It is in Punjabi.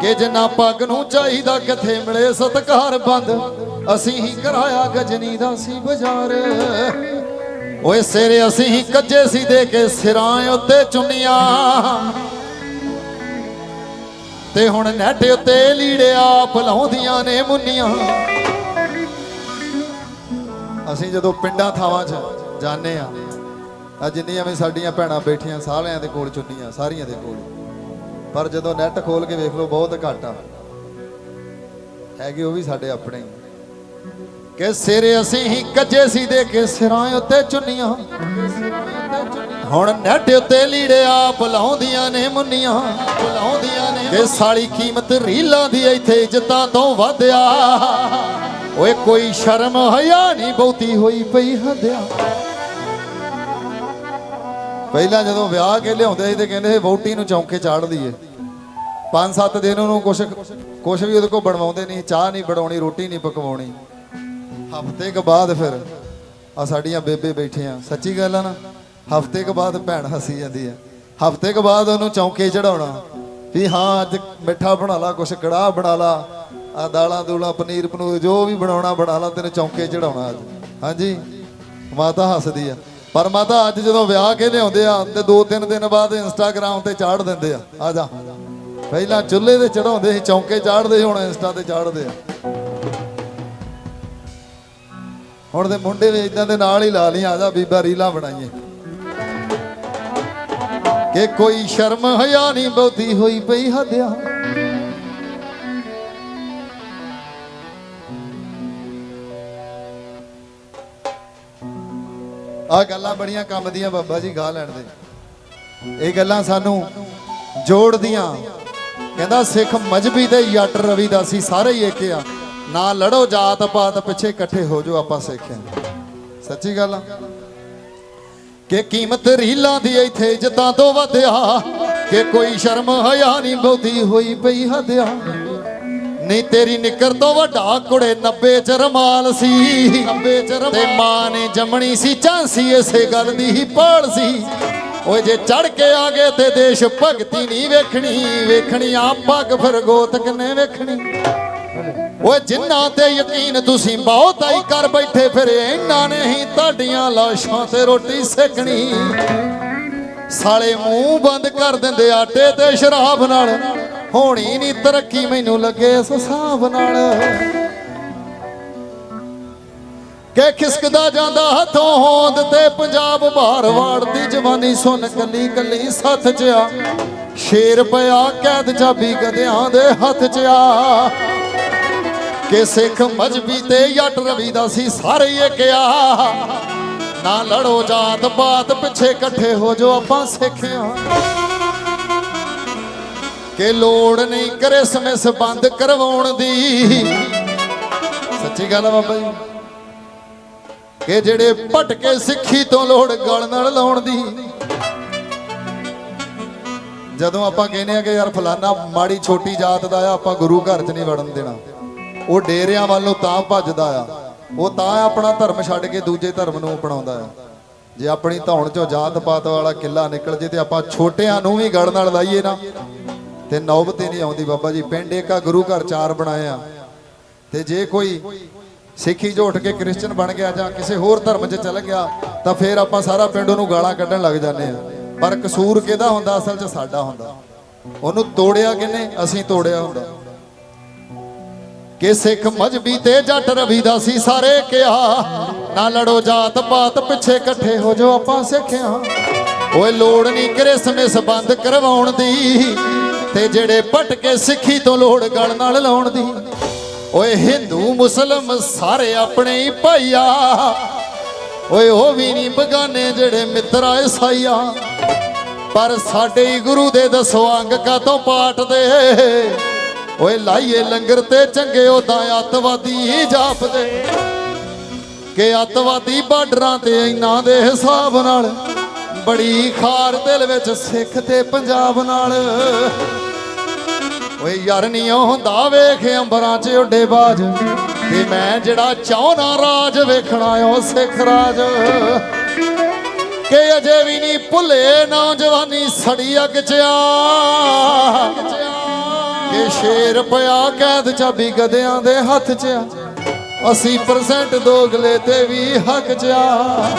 ਕਿ ਜਿੰਨਾ ਪੱਗ ਨੂੰ ਚਾਹੀਦਾ ਕਿੱਥੇ ਮਿਲੇ ਸਤਕਾਰ ਬੰਦ। ਅਸੀਂ ਹੀ ਕਰਾਇਆ ਗਜਨੀ ਦਾ ਸੀ ਬਾਜ਼ਾਰ। ਓਏ ਸਿਰੇ ਅਸੀਂ ਹੀ ਕੱਜੇ ਸੀ ਦੇ ਕੇ ਸਿਰਾਂ ਉੱਤੇ ਚੁੰਨੀਆਂ। ਤੇ ਹੁਣ ਨੈਟ ਉੱਤੇ ਲੀੜੇ ਆਪ ਲਾਉਂਦੀਆਂ ਨੇ ਮੁੰਨੀਆਂ। ਅਸੀਂ ਜਦੋਂ ਪਿੰਡਾਂ ਥਾਵਾਂ 'ਚ ਜਾਂਦੇ ਆ ਆ ਜਿੰਨੀਆਂ ਵੀ ਸਾਡੀਆਂ ਭੈਣਾਂ ਬੈਠੀਆਂ, ਸਾਰਿਆਂ ਦੇ ਕੋਲ ਚੁੰਨੀਆਂ, ਸਾਰੀਆਂ ਦੇ ਕੋਲ। ਪਰ ਜਦੋਂ ਨੈਟ ਖੋਲ ਕੇ ਵੇਖ ਲਓ, ਬਹੁਤ ਘੱਟ ਆ। ਹੈਗੇ ਉਹ ਵੀ ਸਾਡੇ ਆਪਣੇ ਕਿ ਸਿਰੇ ਅਸੀਂ ਹੀ ਕੱਜੇ ਸੀ ਦੇ ਕੇ ਸਿਰਾਂ ਉੱਤੇ ਚੁੰਨੀਆਂ। ਹੁਣ ਨੈਟ ਉੱਤੇ ਲੀੜੇ ਆ ਬੁਲਾਉਂਦੀਆਂ ਨੇ ਮੁੰਨੀਆਂ। ਬੁਲਾਉਂਦੀਆਂ ਨੇ ਕਿ ਸਾਲੀ ਕੀਮਤ ਰੀਲਾਂ ਦੀ ਇੱਥੇ ਇੱਜ਼ਤਾਂ ਤੋਂ ਵਧਿਆ। ਓਏ ਕੋਈ ਸ਼ਰਮ ਹਯਾ ਨਹੀਂ ਬਹੁਤੀ ਹੋਈ ਪਈ ਹੱਦਿਆ। ਪਹਿਲਾਂ ਜਦੋਂ ਵਿਆਹ ਕੇ ਲਿਆਉਂਦੇ ਸੀ ਤੇ ਕਹਿੰਦੇ ਸੀ, ਵਹੁਟੀ ਨੂੰ ਚੌਂਕੇ ਚਾੜ ਦਈਏ ਪੰਜ ਸੱਤ ਦਿਨ ਉਹਨੂੰ ਕੁਛ ਕੁਛ ਵੀ ਉਹਦੇ ਕੋਲ ਬਣਵਾਉਂਦੇ ਨਹੀਂ, ਚਾਹ ਨਹੀਂ ਬਣਾਉਣੀ, ਰੋਟੀ ਨਹੀਂ ਪਕਵਾਉਣੀ। ਹਫ਼ਤੇ ਕੁ ਬਾਅਦ ਫਿਰ ਆ ਸਾਡੀਆਂ ਬੇਬੇ ਬੈਠੀਆਂ। ਸੱਚੀ ਗੱਲ ਆ ਨਾ, ਹਫ਼ਤੇ ਕੁ ਬਾਅਦ ਭੈਣ ਹੱਸੀ ਜਾਂਦੀ ਆ। ਹਫ਼ਤੇ ਕੁ ਬਾਅਦ ਉਹਨੂੰ ਚੌਂਕੇ ਚੜਾਉਣਾ ਵੀ ਹਾਂ, ਅੱਜ ਮਿੱਠਾ ਬਣਾ ਲਾ, ਕੁਛ ਕੜਾਹ ਬਣਾ ਲਾ ਆ ਦਾਲਾਂ ਦੂਲਾਂ ਪਨੀਰ ਪਨੂਰ ਜੋ ਵੀ ਬਣਾਉਣਾ ਬਣਾ ਲਾ, ਤੈਨੂੰ ਚੌਂਕੇ ਚੜਾਉਣਾ ਅੱਜ। ਹਾਂਜੀ? ਮਾਤਾ ਹੱਸਦੀ ਆ। ਪਰ ਮਾਤਾ ਅੱਜ ਜਦੋਂ ਵਿਆਹ ਕੇ ਲਿਆਉਂਦੇ ਆ ਤੇ ਦੋ ਤਿੰਨ ਦਿਨ ਬਾਅਦ ਇੰਸਟਾਗ੍ਰਾਮ ਤੇ ਚਾੜ ਦਿੰਦੇ ਆ। ਆ ਜਾ। ਪਹਿਲਾਂ ਚੁੱਲ੍ਹੇ ਤੇ ਚੜਾਉਂਦੇ ਸੀ, ਚੌਂਕੇ ਚਾੜਦੇ ਸੀ, ਹੁਣ ਇੰਸਟਾ ਤੇ ਚਾੜਦੇ ਆ। ਹੁਣ ਦੇ ਮੁੰਡੇ ਵੀ ਇਦਾਂ ਦੇ ਨਾਲ ਹੀ ਲਾ ਲਈ ਆ ਜਾ ਬੀਬਾ ਰੀਲਾਂ ਬਣਾਈਏ। ਕਿ ਕੋਈ ਸ਼ਰਮ ਹਯਾ ਨਹੀਂ ਬਹੁਤੀ ਹੋਈ ਪਈ ਹੱਦਿਆ। ਆ ਗੱਲਾਂ ਬੜੀਆਂ ਕੰਮ ਦੀਆਂ ਬਾਬਾ ਜੀ ਗਾ ਲੈਣ ਦੇ। ਇਹ ਗੱਲਾਂ ਸਾਨੂੰ ਜੋੜਦੀਆਂ। ਕਹਿੰਦਾ ਸਿੱਖ ਮਜਬੀ ਤੇ ਜੱਟ ਰਵੀਦਾਸੀ ਸਾਰੇ ਹੀ ਇੱਕ ਆ। ਨਾ ਲੜੋ ਜਾਤ ਪਾਤ, ਪਿੱਛੇ ਇਕੱਠੇ ਹੋ ਜਾਓ ਆਪਾਂ ਸਿੱਖਿਆ ਸੱਚੀ ਗੱਲ ਆ? ਕਿ ਕੀਮਤ ਰੀਲਾਂ ਦੀ ਇੱਥੇ ਇੱਜ਼ਤਾਂ ਤੋਂ ਵਧਿਆ, ਕਿ ਕੋਈ ਸ਼ਰਮ ਹਯਾ ਨਹੀਂ ਬਹੁਤੀ ਹੋਈ ਪਈ ਹੱਦਿਆ। ਨਹੀਂ ਤੇਰੀ ਨਿੱਕਰ ਤੋਂ ਵੱਡਾ ਕੁੜੇ 90 ਚ ਰਮਾਲ ਸੀ। 90 ਚ ਤੇ ਮਾਂ ਨੇ ਜੰਮਣੀ ਸੀ ਝਾਂਸੀ ਇਸੇ ਗੱਲ ਦੀ ਹੀ ਪਾਲ ਸੀ। ਓਏ ਜੇ ਚੜ ਕੇ ਆ ਗਏ ਤੇ ਦੇਸ਼ ਭਗਤੀ ਨਹੀਂ ਵੇਖਣੀ ਵੇਖਣੀ ਆ ਪੱਗ ਫਿਰ ਗੋਤ ਕਿੰਨੇ ਵੇਖਣੀ। ਓਏ ਜਿੰਨਾ ਤੇ ਯਕੀਨ ਤੁਸੀਂ ਬਹੁਤ ਆਈ ਕਰ ਬੈਠੇ ਫਿਰ ਇਹਨਾਂ ਨੇ ਹੀ ਤੁਹਾਡੀਆਂ ਲਾਸ਼ਾਂ ਤੇ ਰੋਟੀ ਸੇਕਣੀ। ਸਾਲੇ ਮੂੰਹ ਬੰਦ ਕਰ ਦਿੰਦੇ ਆਟੇ ਤੇ ਸ਼ਰਾਬ ਨਾਲ। ਹੋਣੀ ਨਹੀਂ ਤਰੱਕੀ ਮੈਨੂੰ ਲੱਗੇ ਇਸ ਹਿਸਾਬ ਨਾਲ। ਕਿ ਖਿਸਕਦਾ ਜਾਂਦਾ ਹੱਥੋਂ ਹੋਂਦ ਤੇ ਪੰਜਾਬ ਭਾਰ ਵਾੜਦੀ ਜਵਾਨੀ ਸੁਣ ਕੱਲੀ ਕੱਲੀ ਸੱਥ ਚ ਆ। ਸ਼ੇਰ ਪਿਆ ਕੈਦ ਚਾਬੀ ਗਧਿਆਂ ਦੇ ਹੱਥ ਚ ਆ। ਕਿ ਸਿੱਖ ਮਜਬੀ ਤੇ ਜੱਟ ਰਵੀਦਾਸੀ ਸਾਰੇ ਹੀ ਇੱਕ ਆ। ਨਾ ਲੜੋ ਜਾਤ ਪਾਤ ਪਿੱਛੇ ਇਕੱਠੇ ਹੋ ਜੋ ਆਪਾਂ ਸਿੱਖਿਆ। ਕਿ ਲੋੜ ਨਹੀਂ ਕ੍ਰਿਸਮਸ ਬੰਦ ਕਰਵਾਉਣ ਦੀ। ਸੱਚੀ ਗੱਲ ਆ ਬਾਬਾ ਜੀ। ਕਿ ਜਿਹੜੇ ਭਟਕੇ ਸਿੱਖੀ ਤੋਂ ਲੋੜ ਗਲ ਨਾਲ ਲਾਉਣ ਦੀ। ਜਦੋਂ ਆਪਾਂ ਕਹਿੰਦੇ ਆ ਕਿ ਯਾਰ ਫਲਾਨਾ ਮਾੜੀ ਛੋਟੀ ਜਾਤ ਦਾ ਆ, ਆਪਾਂ ਗੁਰੂ ਘਰ 'ਚ ਨਹੀਂ ਵੜਨ ਦੇਣਾ। ਉਹ ਡੇਰਿਆਂ ਵੱਲੋਂ ਤਾਂ ਭੱਜਦਾ ਆ। ਉਹ ਤਾਂ ਆਪਣਾ ਧਰਮ ਛੱਡ ਕੇ ਦੂਜੇ ਧਰਮ ਨੂੰ ਅਪਣਾਉਂਦਾ ਆ। ਜੇ ਆਪਣੀ ਧੌਣ ਚੋਂ ਜਾਤ ਪਾਤ ਵਾਲਾ ਕਿੱਲਾ ਨਿਕਲ ਜੇ ਤੇ ਆਪਾਂ ਛੋਟਿਆਂ ਨੂੰ ਵੀ ਗੜ ਨਾਲ ਲਾਈਏ ਨਾ। ਤੇ ਨੌਬਤ ਹੀ ਨਹੀਂ ਆਉਂਦੀ ਬਾਬਾ ਜੀ। ਪਿੰਡ ਏਕਾ ਗੁਰੂ ਘਰ ਚਾਰ ਬਣਾਇਆ ਤੇ ਜੇ ਕੋਈ ਸਿੱਖੀ ਜੋ ਉੱਠ ਕੇ ਕ੍ਰਿਸਚਨ ਬਣ ਗਿਆ ਜਾਂ ਕਿਸੇ ਹੋਰ ਧਰਮ 'ਚ ਚਲ ਗਿਆ, ਤਾਂ ਫਿਰ ਆਪਾਂ ਸਾਰਾ ਪਿੰਡ ਉਹਨੂੰ ਗਾਲਾਂ ਕੱਢਣ ਲੱਗ ਜਾਂਦੇ ਆ। ਪਰ ਕਸੂਰ ਕਿਹਦਾ ਹੁੰਦਾ? ਅਸਲ 'ਚ ਸਾਡਾ ਹੁੰਦਾ। ਉਹਨੂੰ ਤੋੜਿਆ ਕਿਨੇ ਅਸੀਂ ਤੋੜਿਆ ਹੁੰਦਾ। ਕਿ ਸਿੱਖ ਮਜਬੀ ਤੇ ਜੱਟ ਰਵੀ ਦਾ ਸੀ ਸਾਰੇ ਕਿਹਾ, ਨਾ ਲੜੋ ਜਾਤ ਪਾਤ ਪਿੱਛੇ ਇਕੱਠੇ ਹੋ ਜੋ ਆਪਾਂ ਸਿੱਖਿਆ। ਓਏ ਲੋੜ ਨਹੀਂ ਕ੍ਰਿਸਮਸ ਬੰਦ ਕਰਵਾਉਣ ਦੀ। ਤੇ ਜਿਹੜੇ ਭਟਕੇ ਸਿੱਖੀ ਤੋਂ ਲੋੜ ਗਲ ਨਾਲ ਲਾਉਣ ਦੀ। ਓਏ ਹਿੰਦੂ, ਮੁਸਲਮ ਸਾਰੇ ਆਪਣੇ ਹੀ ਭਾਈਆ। ਓਏ ਉਹ ਵੀ ਨਹੀਂ ਬਗਾਨੇ ਜਿਹੜੇ ਮਿੱਤਰਾ ਈਸਾਈਆ। ਪਰ ਸਾਡੇ ਹੀ ਗੁਰੂ ਦੇ ਦਸੋ ਅੰਗ ਕਾਤੋਂ ਪਾਟਦੇ? ਓਏ ਲਾਈਏ ਲੰਗਰ ਤੇ ਚੰਗੇ ਉਦਾਂ ਅੱਤਵਾਦੀ ਜਾਪਦੇ। ਕਿ ਅੱਤਵਾਦੀ ਬਾਰਡਰਾਂ ਤੇ ਇਹਨਾਂ ਦੇ ਹਿਸਾਬ ਨਾਲ ਬੜੀ ਖਾਰ ਦਿਲ ਵਿੱਚ ਸਿੱਖ ਤੇ ਪੰਜਾਬ ਨਾਲ। ਓਏ ਯਾਰ ਨਹੀਂ ਹੁੰਦਾ ਵੇਖ ਅੰਬਰਾਂ 'ਚ ਉੱਡੇ ਬਾਜ। ਤੇ ਮੈਂ ਜਿਹੜਾ ਚਾਹਣਾ ਰਾਜ ਵੇਖਣਾ ਓ ਸਿੱਖ ਰਾਜ। ਕਿ ਅਜੇ ਵੀ ਨਹੀਂ ਭੁੱਲੇ ਨੌਜਵਾਨੀ ਸੜੀ ਅੱਗ 'ਚ ਆ। ਕਿ ਸ਼ੇਰ ਪਿਆ ਕੈਦ ਚਾਬੀ ਗਦਿਆਂ ਦੇ ਹੱਥ 'ਚ ਆ। 80% ਦੋਗਲੇ ਤੇ ਵੀ ਹੱਕ 'ਚ ਆ।